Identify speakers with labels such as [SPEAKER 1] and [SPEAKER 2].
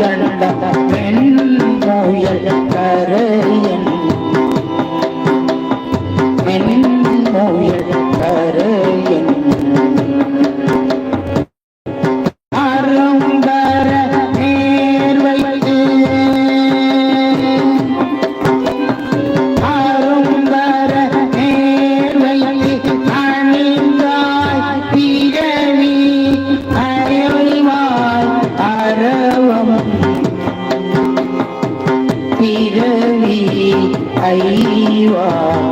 [SPEAKER 1] கண்ட மென்முயல் இரவி ஐவா.